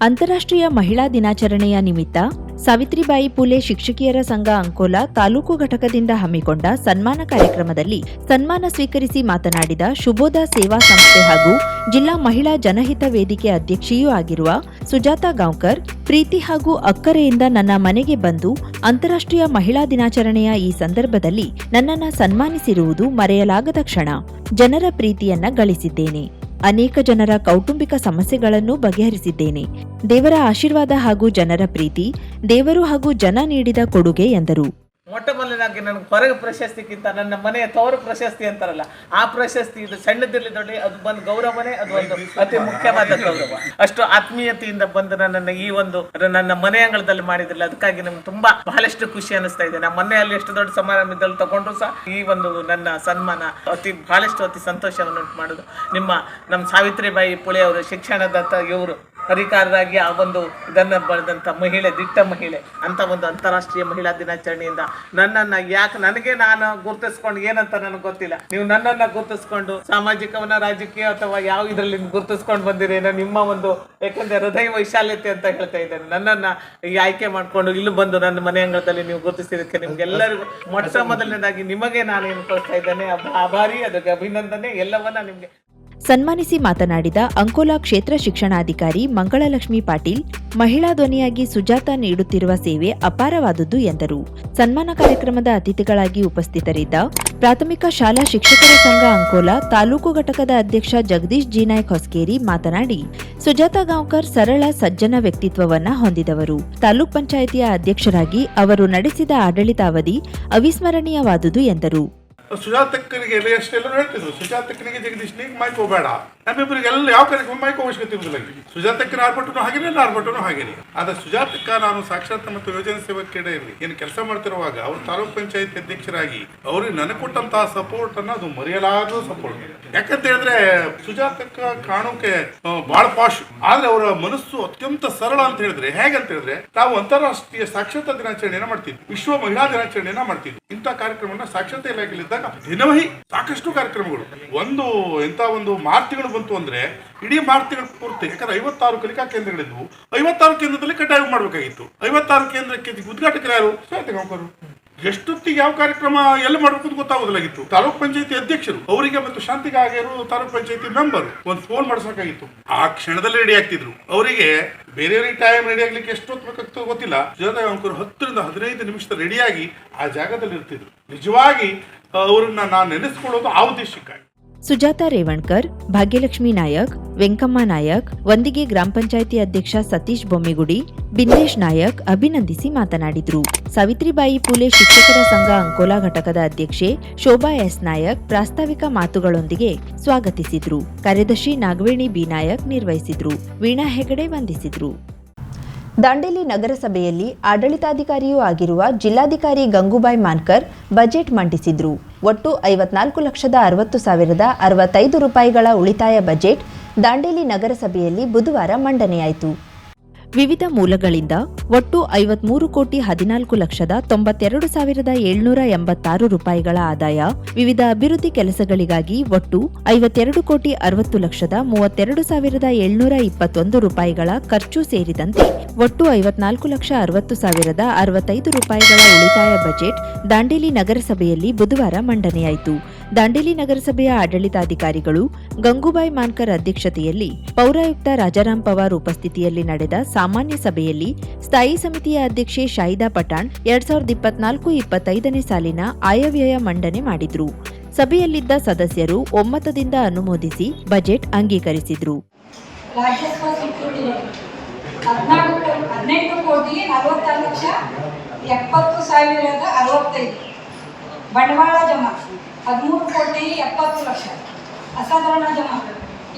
ಅಂತಾರಾಷ್ಟ್ರೀಯ ಮಹಿಳಾ ದಿನಾಚರಣೆಯ ನಿಮಿತ್ತ ಸಾವಿತ್ರಿಬಾಯಿ ಪುಲೆ ಶಿಕ್ಷಕಿಯರ ಸಂಘ ಅಂಕೋಲಾ ತಾಲೂಕು ಘಟಕದಿಂದ ಹಮ್ಮಿಕೊಂಡ ಸನ್ಮಾನ ಕಾರ್ಯಕ್ರಮದಲ್ಲಿ ಸನ್ಮಾನ ಸ್ವೀಕರಿಸಿ ಮಾತನಾಡಿದ ಶುಭೋದ ಸೇವಾ ಸಂಸ್ಥೆ ಹಾಗೂ ಜಿಲ್ಲಾ ಮಹಿಳಾ ಜನಹಿತ ವೇದಿಕೆ ಅಧ್ಯಕ್ಷೆಯೂ ಆಗಿರುವ ಸುಜಾತಾ ಗಾಂವ್ಕರ್, ಪ್ರೀತಿ ಹಾಗೂ ಅಕ್ಕರೆಯಿಂದ ನನ್ನ ಮನೆಗೆ ಬಂದು ಅಂತಾರಾಷ್ಟ್ರೀಯ ಮಹಿಳಾ ದಿನಾಚರಣೆಯ ಈ ಸಂದರ್ಭದಲ್ಲಿ ನನ್ನನ್ನು ಸನ್ಮಾನಿಸಿರುವುದು ಮರೆಯಲಾಗದ ಕ್ಷಣ. ಜನರ ಪ್ರೀತಿಯನ್ನ ಗಳಿಸಿದ್ದೇನೆ. ಅನೇಕ ಜನರ ಕೌಟುಂಬಿಕ ಸಮಸ್ಯೆಗಳನ್ನು ಬಗೆಹರಿಸಿದ್ದೇನೆ. ದೇವರ ಆಶೀರ್ವಾದ ಹಾಗೂ ಜನರ ಪ್ರೀತಿ, ದೇವರು ಹಾಗೂ ಜನ ನೀಡಿದ ಕೊಡುಗೆ ಎಂದರು. ಮೊಟ್ಟ ಮೊದಲನಾಗಿ ನನಗೆ ಹೊರಗೆ ಪ್ರಶಸ್ತಿಗಿಂತ ನನ್ನ ಮನೆಯ ತವರು ಪ್ರಶಸ್ತಿ ಅಂತಾರಲ್ಲ, ಆ ಪ್ರಶಸ್ತಿ ಇದು ಸಣ್ಣದಿರಲಿ ದೊಡ್ಡ ಅದು ಬಂದು ಗೌರವನೇ, ಅದು ಒಂದು ಅತಿ ಮುಖ್ಯವಾದ ಗೌರವ. ಅಷ್ಟು ಆತ್ಮೀಯತೆಯಿಂದ ಬಂದು ನನ್ನನ್ನು ಈ ಒಂದು ನನ್ನ ಮನೆ ಅಂಗಳದಲ್ಲಿ ಮಾಡಿದ್ರಲ್ಲ ಅದಕ್ಕಾಗಿ ನಮ್ಗೆ ತುಂಬಾ ಬಹಳಷ್ಟು ಖುಷಿ ಅನಿಸ್ತಾ ಇದೆ. ನಮ್ಮ ಮನೆಯಲ್ಲಿ ಎಷ್ಟು ದೊಡ್ಡ ಸಮಾರಂಭದಲ್ಲಿ ತಗೊಂಡ್ರು ಸಹ ಈ ಒಂದು ನನ್ನ ಸನ್ಮಾನ ಅತಿ ಬಹಳಷ್ಟು ಅತಿ ಸಂತೋಷವನ್ನು ಉಂಟು ಮಾಡೋದು. ನಿಮ್ಮ ನಮ್ಮ ಸಾವಿತ್ರಿಬಾಯಿ ಪುಳೆ ಅವರು ಶಿಕ್ಷಣದತ್ತ ಇವರು ಹರಿಕಾರರಾಗಿ ಆ ಒಂದು ಇದನ್ನ ಬರೆದಂಥ ಮಹಿಳೆ, ದಿಟ್ಟ ಮಹಿಳೆ, ಅಂತ ಒಂದು ಅಂತಾರಾಷ್ಟ್ರೀಯ ಮಹಿಳಾ ದಿನಾಚರಣೆಯಿಂದ ನನ್ನನ್ನ ಯಾಕೆ ನನಗೆ ನಾನು ಗುರುತಿಸ್ಕೊಂಡು ಏನಂತ ನನಗೆ ಗೊತ್ತಿಲ್ಲ. ನೀವು ನನ್ನನ್ನ ಗುರುತಿಸ್ಕೊಂಡು ಸಾಮಾಜಿಕವನ್ನ, ರಾಜಕೀಯ ಅಥವಾ ಯಾವ ಇದರಲ್ಲಿ ಗುರುತಿಸ್ಕೊಂಡು ಬಂದಿರೇನೋ ನಿಮ್ಮ ಒಂದು ಯಾಕಂದ್ರೆ ಹೃದಯ ವೈಶಾಲ್ಯತೆ ಅಂತ ಹೇಳ್ತಾ ಇದ್ದೇನೆ. ನನ್ನನ್ನ ಈ ಆಯ್ಕೆ ಮಾಡ್ಕೊಂಡು ಇಲ್ಲಿ ಬಂದು ನನ್ನ ಮನೆ ಅಂಗಳದಲ್ಲಿ ನೀವು ಗುರುತಿಸಿದಕ್ಕೆ ನಿಮ್ಗೆಲ್ಲರಿಗೂ ಮೊಟ್ಟ ಮೊದಲನೇದಾಗಿ ನಿಮಗೆ ನಾನು ಏನು ಕೊಡ್ತಾ ಇದ್ದೇನೆ ಆಭಾರಿ ಅದಕ್ಕೆ ಅಭಿನಂದನೆ, ಎಲ್ಲವನ್ನ ನಿಮ್ಗೆ ಸನ್ಮಾನಿಸಿ ಮಾತನಾಡಿದ ಅಂಕೋಲಾ ಕ್ಷೇತ್ರ ಶಿಕ್ಷಣಾಧಿಕಾರಿ ಮಂಗಳಲಕ್ಷ್ಮಿ ಪಾಟೀಲ್, ಮಹಿಳಾ ಧ್ವನಿಯಾಗಿ ಸುಜಾತ ನೀಡುತ್ತಿರುವ ಸೇವೆ ಅಪಾರವಾದುದು ಎಂದರು. ಸನ್ಮಾನ ಕಾರ್ಯಕ್ರಮದ ಅತಿಥಿಗಳಾಗಿ ಉಪಸ್ಥಿತರಿದ್ದ ಪ್ರಾಥಮಿಕ ಶಾಲಾ ಶಿಕ್ಷಕರ ಸಂಘ ಅಂಕೋಲಾ, ತಾಲೂಕು ಘಟಕದ ಅಧ್ಯಕ್ಷ ಜಗದೀಶ್ ಜಿನಾಯ್ಕ್ ಹೊಸ್ಕೇರಿ ಮಾತನಾಡಿ, ಸುಜಾತ ಗಾಂವ್ಕರ್ ಸರಳ, ಸಜ್ಜನ ವ್ಯಕ್ತಿತ್ವವನ್ನ ಹೊಂದಿದವರು. ತಾಲೂಕ್ ಪಂಚಾಯಿತಿಯ ಅಧ್ಯಕ್ಷರಾಗಿ ಅವರು ನಡೆಸಿದ ಆಡಳಿತಾವಧಿ ಅವಿಸ್ಮರಣೀಯವಾದುದು ಎಂದರು. ಸುಜಾತಕ್ಕನಿಗೆ ಎಲ್ಲ ಎಷ್ಟೆಲ್ಲರೂ ಹೇಳ್ತಿದ್ರು. ಸುಜಾತಕ್ಕನಿಗೆ ಜಗದೀಶ್ನಿಗೆ ಮೈಕ್ ಹೋಗಬೇಡ. ನಮ್ಮಿಬ್ಬರಿಗೆಲ್ಲ ಯಾವ ಕಾರ್ಯಕ್ರಮ ಮೈಕ್ ಅವಶ್ಯಕತೆ ಇರುವುದಿಲ್ಲ ಸುಜಾತಕ್ಕನ ಆರ್ಭಟನು ಹಾಗೇನೆ ಆರ್ಭಟನು ಹಾಗೇನೆ. ಆದ್ರೆ ಸುಜಾತಕ್ಕ ನಾನು ಸಾಕ್ಷಾತ್ ಮತ್ತು ಯೋಜನೆ ಸೇವಾ ಕ್ರೀಡೆಯಲ್ಲಿ ಏನು ಕೆಲಸ ಮಾಡ್ತಿರುವಾಗ ಅವರು ತಾಲೂಕ್ ಪಂಚಾಯತ್ ಅಧ್ಯಕ್ಷರಾಗಿ, ಅವ್ರಿಗೆ ನನಗೆ ಕೊಟ್ಟಂತಹ ಸಪೋರ್ಟ್ ಅನ್ನ ಅದು ಮರೆಯಲಾಗದ ಸಪೋರ್ಟ್ ಯಾಕಂತ ಹೇಳಿದ್ರೆ ಸುಜಾತಕ್ಕ ಕಾಣೋಕೆ ಬಹಳ ಪಾಶ್ ಆದ್ರೆ ಅವರ ಮನಸ್ಸು ಅತ್ಯಂತ ಸರಳ ಅಂತ ಹೇಳಿದ್ರೆ ಹೇಗಂತ ಹೇಳಿದ್ರೆ ನಾವು ಅಂತಾರಾಷ್ಟ್ರೀಯ ಸಾಕ್ಷರತಾ ದಿನಾಚರಣೆಯನ್ನ ಮಾಡ್ತಿದ್ವಿ. ವಿಶ್ವ ಮಹಿಳಾ ದಿನಾಚರಣೆಯನ್ನ ಮಾಡ್ತಿದ್ವಿ. ಇಂಥ ಕಾರ್ಯಕ್ರಮನ ಸಾಕ್ಷರತಾ ಇಲಾಖೆಯಲ್ಲಿದ್ದಾಗ ದಿನವಹಿ ಸಾಕಷ್ಟು ಕಾರ್ಯಕ್ರಮಗಳು. ಒಂದು ಎಂಥ ಒಂದು ಮಾರ್ತಿಗಳು ಬಂತು ಅಂದ್ರೆ, ಇಡೀ ಮಾರ್ತಿಗಳ ಪೂರ್ತಿ, ಯಾಕಂದ್ರೆ ಐವತ್ತಾರು ಕಲಿಕಾ ಕೇಂದ್ರಗಳಿದ್ವು. ಐವತ್ತಾರು ಕೇಂದ್ರದಲ್ಲಿ ಕಡ್ಡಾಯ ಮಾಡಬೇಕಾಗಿತ್ತು. ಐವತ್ತಾರು ಕೇಂದ್ರಕ್ಕೆ ಉದ್ಘಾಟಕರು ಯಾರು? ಸುಜಾತ ಗಾಂವ್ಕರ್. ಎಷ್ಟೊತ್ತಿಗೆ ಯಾವ ಕಾರ್ಯಕ್ರಮ ಎಲ್ಲಿ ಮಾಡ್ಬೇಕು ಅಂತ ಗೊತ್ತಾಗೋದಿಲ್ಲಾಗಿತ್ತು. ತಾಲೂಕ್ ಪಂಚಾಯತಿ ಅಧ್ಯಕ್ಷರು, ಅವರಿಗೆ ಮತ್ತು ಶಾಂತಿಗೆ ಆಗಿರು ತಾಲೂಕ್ ಪಂಚಾಯತಿ ಮೆಂಬರ್ ಒಂದು ಫೋನ್ ಮಾಡಿಸಬೇಕಾಗಿತ್ತು ಆ ಕ್ಷಣದಲ್ಲಿ ರೆಡಿ ಆಗ್ತಿದ್ರು. ಅವರಿಗೆ ಬೇರೆ ಟೈಮ್ ರೆಡಿ ಆಗ್ಲಿಕ್ಕೆ ಎಷ್ಟೊತ್ತು ಬೇಕಾಗ್ತದೆ ಗೊತ್ತಿಲ್ಲ. ಸುಜಾತ ಗಾಂವ್ಕರ್ ಹತ್ತರಿಂದ ಹದಿನೈದು ನಿಮಿಷದ ರೆಡಿಯಾಗಿ ಆ ಜಾಗದಲ್ಲಿ ಇರ್ತಿದ್ರು ನಿಜವಾಗಿ ಅವರನ್ನ ನಾನು ನೆನೆಸ್ಕೊಳ್ಳೋದು ಆ ಉದ್ದೇಶಕ್ಕಾಗಿ ಸುಜಾತ ರೇವಣ್ಕರ್, ಭಾಗ್ಯಲಕ್ಷ್ಮಿ ನಾಯಕ್, ವೆಂಕಮ್ಮ ನಾಯಕ್, ವಂದಿಗೆ ಗ್ರಾಮ ಪಂಚಾಯಿತಿ ಅಧ್ಯಕ್ಷ ಸತೀಶ್ ಬೊಮ್ಮಿಗುಡಿ, ಬಿಂದೇಶ್ ನಾಯಕ್ ಅಭಿನಂದಿಸಿ ಮಾತನಾಡಿದ್ರು. ಸಾವಿತ್ರಿಬಾಯಿ ಪುಲೆ ಶಿಕ್ಷಕರ ಸಂಘ ಅಂಕೋಲಾ ಘಟಕದ ಅಧ್ಯಕ್ಷೆ ಶೋಭಾ ಎಸ್ ನಾಯಕ್ ಪ್ರಾಸ್ತಾವಿಕ ಮಾತುಗಳೊಂದಿಗೆ ಸ್ವಾಗತಿಸಿದ್ರು. ಕಾರ್ಯದರ್ಶಿ ನಾಗವೇಣಿ ಬಿ ನಾಯಕ್ ನಿರ್ವಹಿಸಿದ್ರು. ವೀಣಾ ಹೆಗಡೆ ವಂದಿಸಿದ್ರು. ದಾಂಡೇಲಿ ನಗರಸಭೆಯಲ್ಲಿ ಆಡಳಿತಾಧಿಕಾರಿಯೂ ಆಗಿರುವ ಜಿಲ್ಲಾಧಿಕಾರಿ ಗಂಗೂಬಾಯ್ ಮಾನ್ಕರ್ ಬಜೆಟ್ ಮಂಡಿಸಿದ್ರು. ಒಟ್ಟು ಐವತ್ನಾಲ್ಕು ಲಕ್ಷದ ಅರವತ್ತು ಸಾವಿರದ ಅರವತ್ತೈದು ರೂಪಾಯಿಗಳ ಉಳಿತಾಯ ಬಜೆಟ್ ದಾಂಡೇಲಿ ನಗರಸಭೆಯಲ್ಲಿ ಬುಧವಾರ ಮಂಡನೆಯಾಯಿತು. ವಿವಿಧ ಮೂಲಗಳಿಂದ ಒಟ್ಟು ಐವತ್ಮೂರು ಕೋಟಿ ಹದಿನಾಲ್ಕು ಲಕ್ಷದ ತೊಂಬತ್ತೆರಡು ಸಾವಿರದ ಏಳ್ನೂರ ಎಂಬತ್ತಾರು ರೂಪಾಯಿಗಳ ಆದಾಯ. ವಿವಿಧ ಅಭಿವೃದ್ಧಿ ಕೆಲಸಗಳಿಗಾಗಿ ಒಟ್ಟು ಐವತ್ತೆರಡು ಕೋಟಿ ಅರವತ್ತು ಲಕ್ಷದ ಮೂವತ್ತೆರಡು ಸಾವಿರದ ಏಳ್ನೂರ ಇಪ್ಪತ್ತೊಂದು ರೂಪಾಯಿಗಳ ಖರ್ಚು ಸೇರಿದಂತೆ ಒಟ್ಟು ಐವತ್ನಾಲ್ಕು ಲಕ್ಷ ಅರವತ್ತು ಸಾವಿರದ ಅರವತ್ತೈದು ರೂಪಾಯಿಗಳ ಉಳಿತಾಯ ಬಜೆಟ್ ದಾಂಡೇಲಿ ನಗರಸಭೆಯಲ್ಲಿ ಬುಧವಾರ ಮಂಡನೆಯಾಯಿತು. ದಾಂಡೇಲಿ ನಗರಸಭೆಯ ಆಡಳಿತಾಧಿಕಾರಿಗಳು ಗಂಗೂಬಾಯಿ ಮಾನ್ಕರ್ ಅಧ್ಯಕ್ಷತೆಯಲ್ಲಿ ಪೌರಾಯುಕ್ತ ರಾಜಾರಾಮ್ ಪವಾರ್ ಉಪಸ್ಥಿತಿಯಲ್ಲಿ ನಡೆದ ಸಾಮಾನ್ಯ ಸಭೆಯಲ್ಲಿ ಸ್ಥಾಯಿ ಸಮಿತಿಯ ಅಧ್ಯಕ್ಷೆ ಶಾಹಿದಾ ಪಠಾಣ್ ಎರಡ್ ಸಾವಿರದ ಇಪ್ಪತ್ನಾಲ್ಕು ಇಪ್ಪತ್ತೈದನೇ ಸಾಲಿನ ಆಯವ್ಯಯ ಮಂಡನೆ ಮಾಡಿದ್ರು. ಸಭೆಯಲ್ಲಿದ್ದ ಸದಸ್ಯರು ಒಮ್ಮತದಿಂದ ಅನುಮೋದಿಸಿ ಬಜೆಟ್ ಅಂಗೀಕರಿಸಿದ್ರು. ಬಂಡವಾಳ ಜಮಾ. ಹದಿಮೂರು ಕೋಟಿ ಎಪ್ಪತ್ತು ಲಕ್ಷ. ಅಸಾಧಾರಣ ಜಮಾ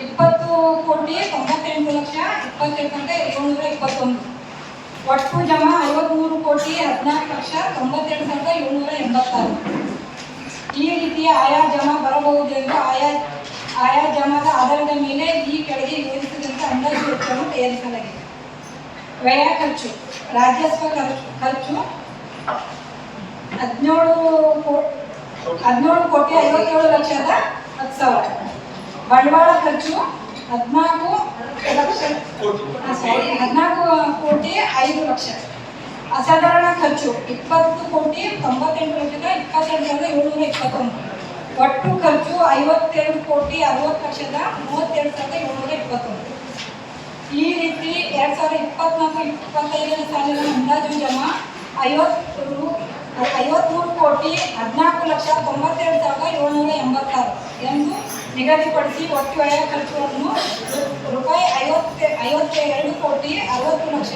ಇಪ್ಪತ್ತು ಕೋಟಿ ತೊಂಬತ್ತೆಂಟು ಲಕ್ಷ, ಇಪ್ಪತ್ತೆಂಟು ಏಳ್ನೂರ ಇಪ್ಪತ್ತೊಂದು. ಒಟ್ಟು ಜಮಾ ಐವತ್ಮೂರು ಕೋಟಿ ಹದಿನಾಲ್ಕು ಲಕ್ಷ, ತೊಂಬತ್ತೆರಡು ತನಕ ಏಳ್ನೂರ ಎಂಬತ್ತಾರು. ಈ ರೀತಿಯ ಆಯಾ ಜಮಾ ಬರಬಹುದೆಂದು ಆಯಾ ಆಯಾ ಜಮಾದ ಆಧಾರದ ಮೇಲೆ ಈ ಕೆಳಗೆ ವಿವರಿಸಿದಂತ ಅಂದಾಜು ವೆಚ್ಚವನ್ನು ತಯಾರಿಸಲಾಗಿದೆ. ವ್ಯಯ ಖರ್ಚು ರಾಜಸ್ವ ಖರ್ಚು ಖರ್ಚು ಹದಿನೇಳು ಕೋ- ಹದಿನೇಳು ಕೋಟಿ ಐವತ್ತೇಳು ಲಕ್ಷದ ಹತ್ತು ಸಾವಿರ. ಬಂಡವಾಳ ಖರ್ಚು ಹದಿನಾಲ್ಕು ಲಕ್ಷ ಸಾರಿ ಹದಿನಾಲ್ಕು ಕೋಟಿ ಐದು ಲಕ್ಷ. ಅಸಾಧಾರಣ ಖರ್ಚು ಇಪ್ಪತ್ತು ಕೋಟಿ ತೊಂಬತ್ತೆಂಟು ಲಕ್ಷದ ಇಪ್ಪತ್ತೆಂಟು ಸಾವಿರದ ಏಳ್ನೂರ ಇಪ್ಪತ್ತೊಂದು. ಒಟ್ಟು ಖರ್ಚು ಐವತ್ತೆರಡು ಕೋಟಿ ಅರವತ್ತು ಲಕ್ಷದ ಮೂವತ್ತೆರಡು ಸಾವಿರದ ಏಳ್ನೂರ ಇಪ್ಪತ್ತೊಂದು. ಈ ರೀತಿ ಎರಡು ಸಾವಿರದ ಇಪ್ಪತ್ನಾಲ್ಕು ಇಪ್ಪತ್ತೈದನೇ ಸಾಲಿನ ಅಂದಾಜು ಜಮಾ ಐವತ್ತು ಐವತ್ಮೂರು ಕೋಟಿ ಹದಿನಾಲ್ಕು ಲಕ್ಷ ತೊಂಬತ್ತೆರಡು ಸಾವಿರದ ಏಳ್ನೂರ ಎಂಬತ್ತಾರು. ಎಂದು ನಿಗದಿಪಡಿಸಿ ಒಟ್ಟು ವ್ಯಯ ಖರ್ಚುಗಳನ್ನು ರೂಪಾಯಿ ಐವತ್ತೆ ಐವತ್ತೆರಡು ಕೋಟಿ ಅರವತ್ತು ಲಕ್ಷ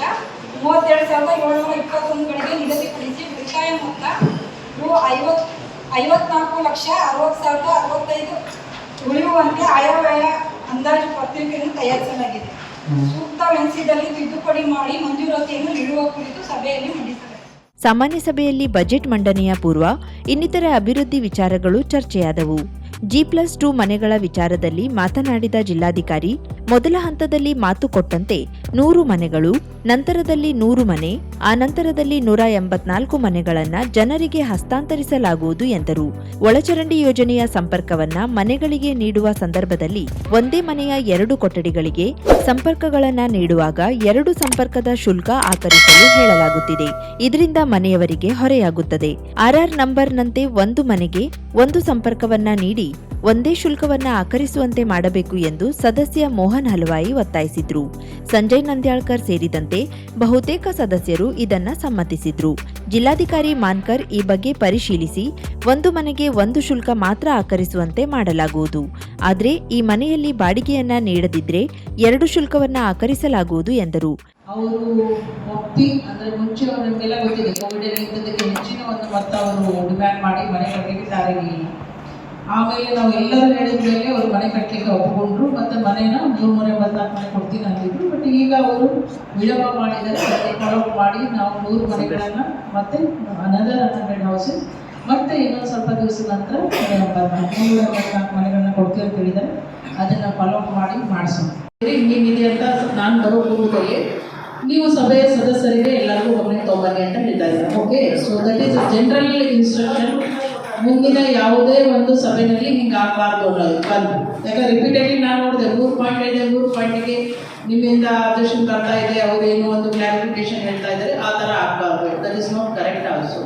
ಮೂವತ್ತೆರಡು ಸಾವಿರದ ಏಳ್ನೂರ ಇಪ್ಪತ್ತೊಂದುಗಳಿಗೆ ನಿಗದಿಪಡಿಸಿ ಉಳಿತಾಯ ಮೊತ್ತ ರು ಐವತ್ ಐವತ್ನಾಲ್ಕು ಲಕ್ಷ ಅರವತ್ತು ಸಾವಿರದ ಅರವತ್ತೈದು ಉಳಿಯುವಂತೆ ಆಯವ್ಯಯ ಅಂದಾಜು ಪತ್ರಿಕೆಯನ್ನು ತಯಾರಿಸಲಾಗಿದೆ. ಸೂಕ್ತವೆನಿಸಿದಲ್ಲಿ ತಿದ್ದುಪಡಿ ಮಾಡಿ ಮಂಜೂರಾತಿಯನ್ನು ನೀಡುವ ಕುರಿತು ಸಭೆಯಲ್ಲಿ ಮಂಡಿಸಲಾಗಿದೆ ಸಾಮಾನ್ಯ ಸಭೆಯಲ್ಲಿ ಬಜೆಟ್ ಮಂಡನೆಯ ಪೂರ್ವ ಇನ್ನಿತರ ಅಭಿವೃದ್ಧಿ ವಿಚಾರಗಳು ಚರ್ಚೆಯಾದವು. ಜಿ ಪ್ಲಸ್ ಟು ಮನೆಗಳ ವಿಚಾರದಲ್ಲಿ ಮಾತನಾಡಿದ ಜಿಲ್ಲಾಧಿಕಾರಿ ಮೊದಲ ಹಂತದಲ್ಲಿ ಮಾತು ಕೊಟ್ಟಂತೆ ನೂರು ಮನೆಗಳು, ನಂತರದಲ್ಲಿ ನೂರು ಮನೆ, ಆ ನಂತರದಲ್ಲಿ ನೂರ ಎಂಬತ್ನಾಲ್ಕು ಮನೆಗಳನ್ನು ಜನರಿಗೆ ಹಸ್ತಾಂತರಿಸಲಾಗುವುದು ಎಂದರು. ಒಳಚರಂಡಿ ಯೋಜನೆಯ ಸಂಪರ್ಕವನ್ನ ಮನೆಗಳಿಗೆ ನೀಡುವ ಸಂದರ್ಭದಲ್ಲಿ ಒಂದೇ ಮನೆಯ ಎರಡು ಕೊಠಡಿಗಳಿಗೆ ಸಂಪರ್ಕಗಳನ್ನು ನೀಡುವಾಗ ಎರಡು ಸಂಪರ್ಕದ ಶುಲ್ಕ ಆಕರಿಸಲು ಹೇಳಲಾಗುತ್ತಿದೆ. ಇದರಿಂದ ಮನೆಯವರಿಗೆ ಹೊರೆಯಾಗುತ್ತದೆ. ಆರ್ಆರ್ ನಂಬರ್ನಂತೆ ಒಂದು ಮನೆಗೆ ಒಂದು ಸಂಪರ್ಕವನ್ನ ನೀಡಿ ಒಂದೇ ಶುಲ್ಕವನ್ನ ಆಕರಿಸುವಂತೆ ಮಾಡಬೇಕು ಎಂದು ಸದಸ್ಯ ಮೋಹನ್ ಹಲವಾಯಿ ಒತ್ತಾಯಿಸಿದ್ರು. ಸಂಜಯ್ ನಂದ್ಯಾಳ್ಕರ್ ಸೇರಿದಂತೆ ಬಹುತೇಕ ಸದಸ್ಯರು ಇದನ್ನ ಸಮ್ಮತಿಸಿದ್ರು. ಜಿಲ್ಲಾಧಿಕಾರಿ ಮಾನ್ಕರ್ ಈ ಬಗ್ಗೆ ಪರಿಶೀಲಿಸಿ, ಒಂದು ಮನೆಗೆ ಒಂದು ಶುಲ್ಕ ಮಾತ್ರ ಆಕರಿಸುವಂತೆ ಮಾಡಲಾಗುವುದು. ಆದರೆ ಈ ಮನೆಯಲ್ಲಿ ಬಾಡಿಗೆಯನ್ನ ನೀಡದಿದ್ರೆ ಎರಡು ಶುಲ್ಕವನ್ನ ಆಕರಿಸಲಾಗುವುದು ಎಂದರು. ಅವರು ಒಪ್ಪಿ, ಅಂದ್ರೆ ಮುಂಚೆ ಅವರಿಗೆಲ್ಲ ಗೊತ್ತಿದೆ ಕೋವಿಡ್ ಇದ್ದದಕ್ಕೆ ಹೆಚ್ಚಿನ ಒಂದು ಮೊತ್ತ ಅವರು ಡಿಮ್ಯಾಂಡ್ ಮಾಡಿ ಮನೆ ಆಮೇಲೆ ನಾವು ಎಲ್ಲರೂ ಹೇಳಿದ ಮೇಲೆ ಅವರು ಮನೆ ಕಟ್ಟಲಿಕ್ಕೆ ಒಪ್ಪಿಕೊಂಡ್ರು ಮತ್ತೆ ಮನೇನ ಮೂರು ಮೂರು ಎಂಬತ್ನಾಲ್ಕು ಮನೆ ಕೊಡ್ತೀನಿ ಅಂತಿದ್ರು ಬಟ್ ಈಗ ಅವರು ವಿಳಂಬ ಮಾಡಿದರೆ ಫಾಲೋಅಪ್ ಮಾಡಿ ನಾವು ಮೂರು ಮನೆಗಳನ್ನು ಮತ್ತೆ ಅನದರ್ ಹಂಡ್ರೆಡ್ ಹೌಸಸ್ ಮತ್ತೆ ಇನ್ನೊಂದು ಸ್ವಲ್ಪ ದಿವಸದ ನಂತರ ಮೂರು ಎಂಬತ್ನಾಲ್ಕು ಮನೆಗಳನ್ನ ಕೊಡ್ತೀವಿ ಅಂತ ಹೇಳಿದ್ದಾರೆ. ಅದನ್ನು ಫಾಲೋ ಮಾಡಿ ಮಾಡಿಸೋಣ. ಹಿಂಗಿದೆ ಅಂತ ನಾನು ಬರೋ ಪೂರ್ವದಲ್ಲಿ ನೀವು ಸಭೆಯ ಸದಸ್ಯರಿಗೆ ಎಲ್ಲರಿಗೂ ಒಮ್ಮೆ ತಗೊಂಬನ್ನಿ ಅಂತ ಹೇಳ್ತಾ ಇದ್ದಾರೆ okay so that is general instruction ಮುಂದಿನ ಯಾವುದೇ ಒಂದು ಸಭೆಯಲ್ಲಿ ಹಿಂಗೆ ಆಗಬಾರ್ದು ಬಂದು. ಯಾಕಂದ್ರೆ ರಿಪೀಟೆಡ್ಲಿ ನಾನು ನೋಡಿದೆ, ಮೂರು ಪಾಯಿಂಟ್ ಇದೆ ಮೂರು ಪಾಯಿಂಟಿಗೆ ನಿಮ್ಮಿಂದ ಅಬ್ಜೆಕ್ಷನ್ ತರ್ತಾ ಇದೆ ಅವ್ರೇನು ಒಂದು ಕ್ಲಾರಿಫಿಕೇಶನ್ ಹೇಳ್ತಾ ಇದ್ದಾರೆ, ಆ ಥರ ಆಗಬಾರ್ದು. That is not correct also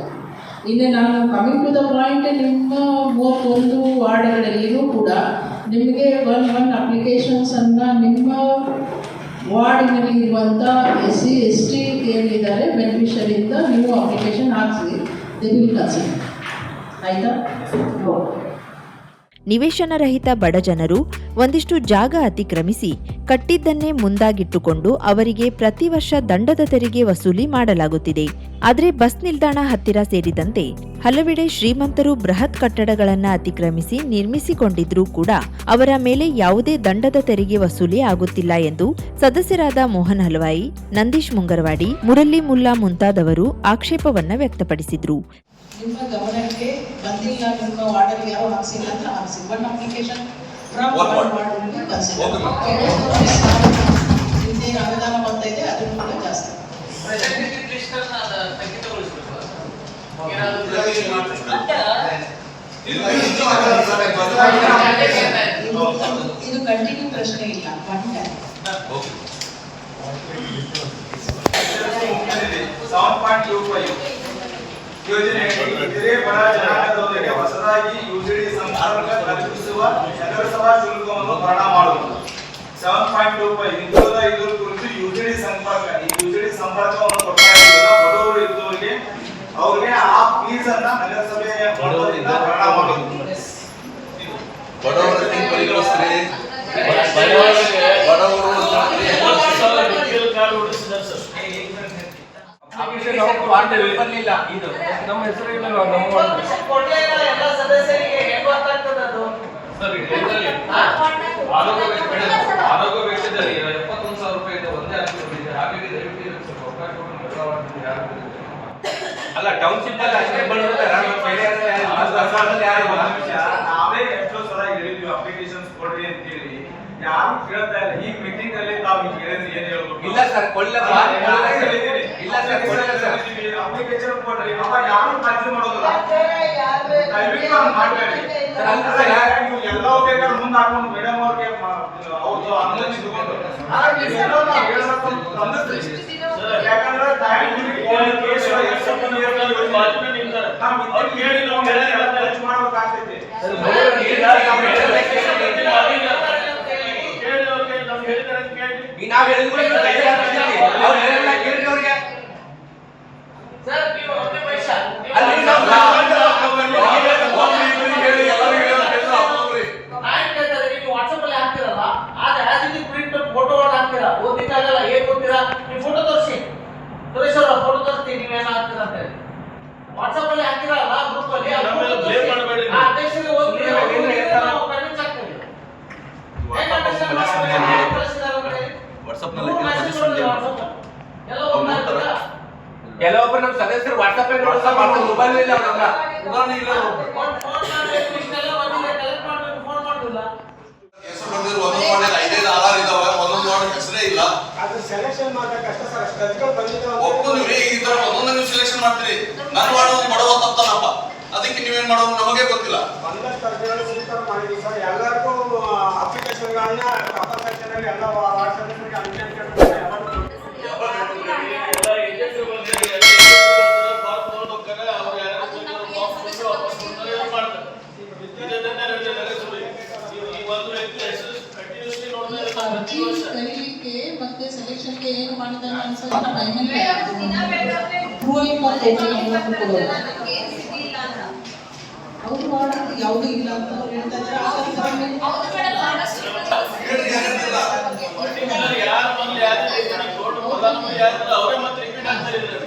ಇನ್ನು ನಾನು ಕಮಿಂಗ್ ಟು ದ ಪಾಯಿಂಟ್ ನಿಮ್ಮ ಮೂವತ್ತೊಂದು ವಾರ್ಡ್ಗಳಲ್ಲಿಯೂ ಕೂಡ ನಿಮಗೆ ಒನ್ ಒನ್ ಅಪ್ಲಿಕೇಶನ್ಸನ್ನು ನಿಮ್ಮ ವಾರ್ಡಿನಲ್ಲಿ ಇರುವಂಥ ಎಸ್ ಸಿ ಎಸ್ ಟಿ ಏನಿದ್ದಾರೆ ಬೆನಿಫಿಷರಿಂದ ನೀವು ಅಪ್ಲಿಕೇಶನ್ ಹಾಕ್ಸಿ ದೇ ವಿಲ್ ಆಯಿತಾ? ಓಕೆ ನಿವೇಶನ ರಹಿತ ಬಡ ಜನರು ಒಂದಿಷ್ಟು ಜಾಗ ಅತಿಕ್ರಮಿಸಿ ಕಟ್ಟಿದ್ದನ್ನೇ ಮುಂದಾಗಿಟ್ಟುಕೊಂಡು ಅವರಿಗೆ ಪ್ರತಿ ವರ್ಷ ದಂಡದ ತೆರಿಗೆ ವಸೂಲಿ ಮಾಡಲಾಗುತ್ತಿದೆ. ಆದರೆ ಬಸ್ ನಿಲ್ದಾಣ ಹತ್ತಿರ ಸೇರಿದಂತೆ ಹಲವೆಡೆ ಶ್ರೀಮಂತರು ಬೃಹತ್ ಕಟ್ಟಡಗಳನ್ನು ಅತಿಕ್ರಮಿಸಿ ನಿರ್ಮಿಸಿಕೊಂಡಿದ್ರೂ ಕೂಡ ಅವರ ಮೇಲೆ ಯಾವುದೇ ದಂಡದ ತೆರಿಗೆ ವಸೂಲಿ ಆಗುತ್ತಿಲ್ಲ ಎಂದು ಸದಸ್ಯರಾದ ಮೋಹನ್ ಹಲವಾಯಿ ನಂದೀಶ್ ಮುಂಗರವಾಡಿ ಮುರಳಿ ಮುಲ್ಲಾ ಮುಂತಾದವರು ಆಕ್ಷೇಪವನ್ನ ವ್ಯಕ್ತಪಡಿಸಿದರು. ನಿಮ್ಮ ಗಮನಕ್ಕೆ ಬಂದಿಲ್ಲ ನಿಮ್ಮ ವಾರ್ಡಲ್ಲಿ ಯಾವ ಹಾಕ್ಸಿಲ್ಲ ಅಂತ ಹಾಕ್ಸಿ one application from one ward consider ಅನುದಾನ ಬರ್ತಾ ಇದೆ ಅದನ್ನು ಕೂಡ ಜಾಸ್ತಿ ಇದು ಕಂಟಿನ್ಯೂ ಪ್ರಶ್ನೆ ಇಲ್ಲ one time seven point two five ಯೋಜನೆಯಡಿ ಇತರೆ ಬಡ ಜನಾಂಗದವರಿಗೆ ಹೊಸದಾಗಿ ಯುಜಿಡಿ ಸಂಪರ್ಕ ಕಲ್ಪಿಸುವ ನಗರಸಭಾ ಶುಲ್ಕವನ್ನು ಮರಣ ಮಾಡುವುದು. ಸೆವೆನ್ ಪಾಯಿಂಟ್ ಟೂ ಫೈವ್ ಹಿಂದುಳಿದ ಇದ್ರ ಕುರಿತು ಯುಜಿಡಿ ಸಂಪರ್ಕ ಈ ಯುಜಿಡಿ ಸಂಪರ್ಕವನ್ನು ಕೊಟ್ಟಾಗಿಲ್ಲ ಬಡವರು ಇದ್ದವರಿಗೆ ಅವ್ರಿಗೆ ಆ ಫೀಸ್ ಅನ್ನ ನಗರಸಭೆಯ ಬಡವರಿಂದ ಮರಣ ಮಾಡುವುದು. ಬಡವರ ಪರಿಗಣಿಸ್ರಿ ಬರ್ಲಿಲ್ಲ ಇದು ನಮ್ಮ ಹೆಸರುಗಳು ನಾವು ನಮ್ಮ ಎಲ್ಲ ಸದಸ್ಯರಿಗೆ ಹೆಂಗ್ ಗೊತ್ತಾಗ್ತದೆ ಅದು ಆರೋಗ್ಯ ವೆಚ್ಚ ಆರೋಗ್ಯ ವೆಚ್ಚದಲ್ಲಿ ಎಪ್ಪತ್ತೊಂದು ಸಾವಿರ ರೂಪಾಯಿ ಇದೆ ಒಂದೇ ಹಾಕಿಕೊಂಡಿದೆ ಹಾಗಾಗಿ ದಯವಿಟ್ಟು ಇದಕ್ಕೆ ಸ್ವಲ್ಪ ಅವಕಾಶ ಕೊಟ್ಟು ಬದಲಾವಣೆ ಯಾರು ಅಲ್ಲ ಟೌನ್ಶಿಪ್ ಅಲ್ಲಿ ಅಷ್ಟೇ ಯಾರು ನಾವೇ ಎಷ್ಟೋ ಸಲ ಹೇಳಿದ್ವಿ ಅಪ್ಲಿಕೇಶನ್ಸ್ ಕೊಡ್ರಿ ಅಂತ ಹೇಳಿ ಯಾರು ಕೇಳ್ತಾ ಇಲ್ಲ ಈ ಮೀಟಿಂಗ್ ಅಲ್ಲಿ ತಾವು ಹೇಳಿದ್ರೆ ಏನ್ ಹೇಳ್ಬೇಕು ಇಲ್ಲ ಸರ್, ಕೊಡ್ಲಿಲ್ಲ ಅಪ್ಲಿಕೇಶನ್ ಯಾರು ಖಾತ್ರಿ ಮಾಡೋದಿಲ್ಲ ದಯವಿಟ್ಟು ಹಂಗ್ ಮಾಡ್ಬೇಡಿ. ನೀವು ಎಲ್ಲ ಬೇಕಾದ್ರೆ ಮುಂದೆ ಹಾಕೊಂಡು ಮೇಡಮ್ ಅವ್ರಿಗೆ ಅದು ಅನುಮತಿ ತಗೊಂಡು. ಯಾಕಂದ್ರೆ ಇರ್ತದೆ ನಾವು ಕೇಳಿ ನಾವು ಎಲ್ಲ ಖರ್ಚು ಮಾಡ್ಬೇಕಾಗ್ತೈತಿ. ನಾವ್ ಹೇಳಿದ್ರೆ ಹಾಕ್ತಿದ್ದೀವಿ. ಅವ್ರು ಹೇಳಿಲ್ಲ ಕೇಳ್ರಿ ಅವ್ರಿಗೆ. ಅಲ್ಲಿ ನಾವು ವಾಟ್ಸಪ್ ಅಲ್ಲಿ ಹಾಕ್ತೀರಲ್ಲ ಆದ್ರೆ ಆಸ್ ಇಟ್ ಪ್ರಿಂಟ್ ಫೋಟೋ ಹಾಕ್ತೀರಾ ಓದಿಕ್ಕಾಗಲ್ಲ ಏನ್ ಓದ್ತೀರಾ ನೀ ಫೋಟೋ ತೋರಿಸಿ ಸುರೇಶ್ ಅವರ ಫೋಟೋ ತೋರಿಸ್ತೀನಿ ನೀವೇನು ಹಾಕ್ತೀರಾ ಅಂತ ಹೇಳಿ ವಾಟ್ಸಪ್ ಅಲ್ಲಿ ಹಾಕಿರಲ್ಲ ಗ್ರೂಪ್ ಅಲ್ಲಿ ಆ photo ತೋರಿಸಿ. ಆ ಅಧ್ಯಕ್ಷರಿಗೆ ಹೋಗಿ ನಾವು convince ಆಗ್ತೀವಿ. ಹೆಂಗ್ understand ಮಾಡ್ಬೇಕು? ಹೆಂಗ್ ಕಳಿಸಿದಾರೆ ಅಂತ ಹೇಳಿ? ಮೂರು message ನೋಡಿದ್ರೆ WhatsApp. ಎಲ್ಲ? ಕೆಲವೊಬ್ರು ನಮ್ಮ ಸದಸ್ಯರು ವಾಟ್ಸಪ್ ಮಾಡ್ತಾರೆ ಮೊಬೈಲ್ ಇಲ್ಲ ಅವ್ರ ಹತ್ರ ಉದಾಹರಣೆ ಇಲ್ಲ. ನೋಡು. ಫೋನ್ ಫೋನ್ ಮಾಡ್ಬೇಕು ಇಷ್ಟೆಲ್ಲ ಬಂದಿದೆ ನಮಗೆ ಗೊತ್ತಿಲ್ಲ. ಅವ್ರು ಮಾಡೋದು ಯಾವುದೂ ಇಲ್ಲ ಅಂತ ಹೇಳ್ತಾ ಇದ್ದಾರೆ ಯಾರು ಯಾರು? ಅವರೇ ಮತ್ತೆ ರಿಪೀಟ್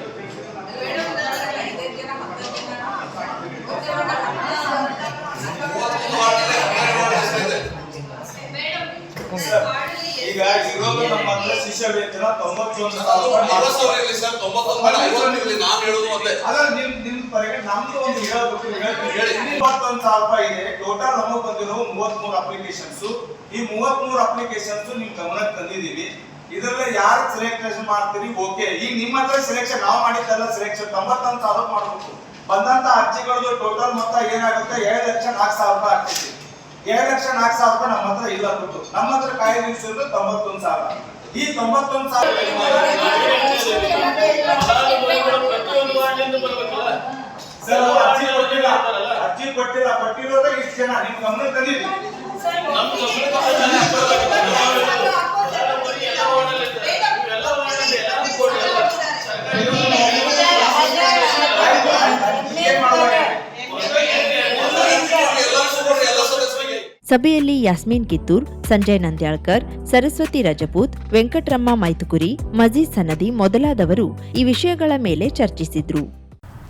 ವೇತನ ತೊಂಬತ್ತೊಂದು ಅದು ಸಾವಿರ ಐವತ್ತು ಸಾವಿರ ಇರಲಿ ಸರ್ ತೊಂಬತ್ತೊಂದು ಬೇಡ ಐವತ್ತು ಇರಲಿ ನಾನು ಹೇಳೋದು ಮತ್ತೆ. ಅದರ ನಿಮ್ ನಿಮ್ ಪರಗೆ ನಮ್ದು ಒಂದು ಹೇಳ್ಬೇಕು ಹೇಳಿ. ಇಪ್ಪತ್ತೊಂದು ಸಾವಿರ ರೂಪಾಯಿ ಇದೆ. ಟೋಟಲ್ ನಮಗೆ ಬಂದಿರೋ ಮೂವತ್ಮೂರು ಅಪ್ಲಿಕೇಶನ್ಸ್ ಈ ಮೂವತ್ಮೂರು ಅಪ್ಲಿಕೇಶನ್ಸ್ ನಿಮ್ ಗಮನಕ್ಕೆ ತಂದಿದೀವಿ ಇದರಲ್ಲಿ ಯಾರು ಸೆಲೆಕ್ಷನ್ ಮಾಡ್ತೀರಿ? ಓಕೆ ಈಗ ನಿಮ್ಮ ಹತ್ರ ಸೆಲೆಕ್ಷನ್ ನಾವು ಮಾಡಿದ್ದೆಲ್ಲ ಸೆಲೆಕ್ಷನ್ ತೊಂಬತ್ತೊಂದು ಸಾವಿರ ಮಾಡ್ಬೇಕು. ಬಂದಂತ ಅರ್ಜಿಗಳದ್ದು ಟೋಟಲ್ ಮೊತ್ತ ಏನಾಗುತ್ತೆ? ಏಳು ಲಕ್ಷ ನಾಲ್ಕು ಸಾವಿರ ರೂಪಾಯಿ ಆಗ್ತೈತಿ ಏಳು ಲಕ್ಷ ನಾಲ್ಕು ಸಾವಿರ ರೂಪಾಯಿ ನಮ್ಮ ಹತ್ರ ಇಲ್ಲ ಗೊತ್ತು ನಮ್ಮ ಹತ್ರ ಕಾಯ್ದಿರಿಸಿರೋದು ತೊಂಬತ್ತೊಂದು ಸಾವಿರ ಈ ತೊಂಬತ್ತೊಂದು ಅರ್ಜಿ ಕೊಟ್ಟಿಲ್ಲ. ಅರ್ಜಿ ಕೊಟ್ಟಿಲ್ಲ ಕೊಟ್ಟಿರೋದೇ ಇಷ್ಟು ಜನ. ನಿಮ್ ಗಮನ ತಂದಿದ್ವಿ ಸಭೆಯಲ್ಲಿ ಯಾಸ್ಮೀನ್ ಕಿತ್ತೂರ್, ಸಂಜಯ್ ನಂದ್ಯಾಳ್ಕರ್, ಸರಸ್ವತಿ ರಜಪೂತ್ ವೆಂಕಟರಮ್ಮ ಮೈತುಕುರಿ, ಮಜೀದ್ ಸನದಿ ಮೊದಲಾದವರು ಈ ವಿಷಯಗಳ ಮೇಲೆ ಚರ್ಚಿಸಿದ್ರು.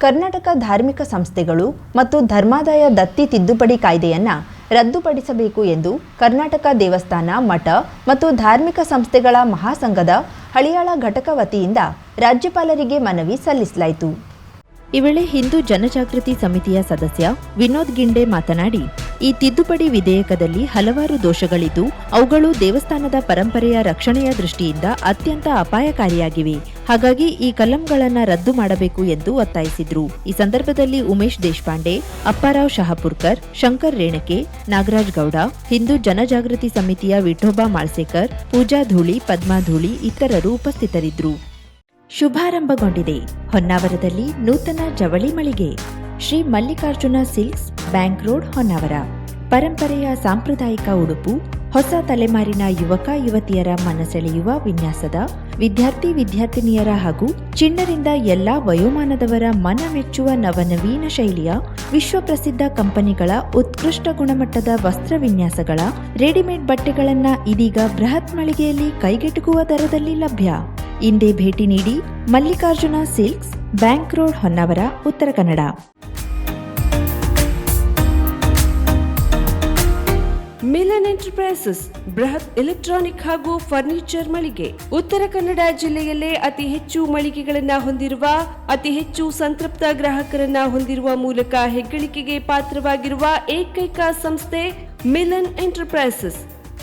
ಕರ್ನಾಟಕ ಧಾರ್ಮಿಕ ಸಂಸ್ಥೆಗಳು ಮತ್ತು ಧರ್ಮಾದಾಯ ದತ್ತಿ ತಿದ್ದುಪಡಿ ಕಾಯ್ದೆಯನ್ನ ರದ್ದುಪಡಿಸಬೇಕು ಎಂದು ಕರ್ನಾಟಕ ದೇವಸ್ಥಾನ, ಮಠ ಮತ್ತು ಧಾರ್ಮಿಕ ಸಂಸ್ಥೆಗಳ ಮಹಾಸಂಘದ ಹಳಿಯಾಳ ಘಟಕ ವತಿಯಿಂದ ರಾಜ್ಯಪಾಲರಿಗೆ ಮನವಿ ಸಲ್ಲಿಸಲಾಯಿತು. ಈ ವೇಳೆ ಹಿಂದೂ ಜನಜಾಗೃತಿ ಸಮಿತಿಯ ಸದಸ್ಯ ವಿನೋದ್ ಗಿಂಡೆ ಮಾತನಾಡಿ, ಈ ತಿದ್ದುಪಡಿ ವಿಧೇಯಕದಲ್ಲಿ ಹಲವಾರು ದೋಷಗಳಿದ್ದು, ಅವುಗಳು ದೇವಸ್ಥಾನದ ಪರಂಪರೆಯ ರಕ್ಷಣೆಯ ದೃಷ್ಟಿಯಿಂದ ಅತ್ಯಂತ ಅಪಾಯಕಾರಿಯಾಗಿವೆ. ಹಾಗಾಗಿ ಈ ಕಲಂಗಳನ್ನು ರದ್ದು ಮಾಡಬೇಕು ಎಂದು ಒತ್ತಾಯಿಸಿದ್ರು. ಈ ಸಂದರ್ಭದಲ್ಲಿ ಉಮೇಶ್ ದೇಶಪಾಂಡೆ, ಅಪ್ಪಾರಾವ್ ಶಹಾಪುರ್ಕರ್, ಶಂಕರ್ ರೇಣಕೆ, ನಾಗರಾಜ್ ಗೌಡ, ಹಿಂದೂ ಜನಜಾಗೃತಿ ಸಮಿತಿಯ ವಿಠೋಬಾ ಮಾಳ್ಸೇಕರ್, ಪೂಜಾ ಧೂಳಿ, ಪದ್ಮಾ ಧೂಳಿ ಇತರರು ಉಪಸ್ಥಿತರಿದ್ದರು ಶುಭಾರಂಭಗೊಂಡಿದೆ. ಹೊನ್ನಾವರದಲ್ಲಿ ನೂತನ ಜವಳಿ ಮಳಿಗೆ. Shri Mallikarjuna silks bank road, Honnavar. ಪರಂಪರೆಯ ಸಾಂಪ್ರದಾಯಿಕ ಉಡುಪು, ಹೊಸ ತಲೆಮಾರಿನ ಯುವಕ, ಯುವತಿಯರ ಮನಸೆಳೆಯುವ ವಿನ್ಯಾಸದ ವಿದ್ಯಾರ್ಥಿ, ವಿದ್ಯಾರ್ಥಿನಿಯರ ಹಾಗೂ ಚಿಣ್ಣರಿಂದ ಎಲ್ಲಾ ವಯೋಮಾನದವರ ಮನ ಮೆಚ್ಚುವ ನವನವೀನ ಶೈಲಿಯ ವಿಶ್ವಪ್ರಸಿದ್ಧ ಕಂಪನಿಗಳ ಉತ್ಕೃಷ್ಟ ಗುಣಮಟ್ಟದ ವಸ್ತ್ರ ವಿನ್ಯಾಸಗಳ ರೆಡಿಮೇಡ್ ಬಟ್ಟೆಗಳನ್ನ ಇದೀಗ ಬೃಹತ್ ಮಳಿಗೆಯಲ್ಲಿ ಕೈಗೆಟುಕುವ ದರದಲ್ಲಿ ಲಭ್ಯ. ಇಂದೇ ಭೇಟಿ ನೀಡಿ Mallikarjuna silks, bank road Honnavar, Uttara Kannada. Milan enterprises, ಬೃಹತ್ ಎಲೆಕ್ಟ್ರಾನಿಕ್ ಹಾಗೂ ಫರ್ನಿಚರ್ ಮಳಿಗೆ. ಉತ್ತರ ಕನ್ನಡ ಜಿಲ್ಲೆಯಲ್ಲೇ ಅತಿ ಹೆಚ್ಚು ಮಳಿಗೆಗಳನ್ನ ಹೊಂದಿರುವ, ಅತಿ ಹೆಚ್ಚು ಸಂತೃಪ್ತ ಗ್ರಾಹಕರನ್ನ ಹೊಂದಿರುವ ಮೂಲಕ ಹೆಗ್ಗಳಿಕೆಗೆ ಪಾತ್ರವಾಗಿರುವ ಏಕೈಕ ಸಂಸ್ಥೆ ಮಿಲನ್ ಎಂಟರ್ಪ್ರೈಸಸ್.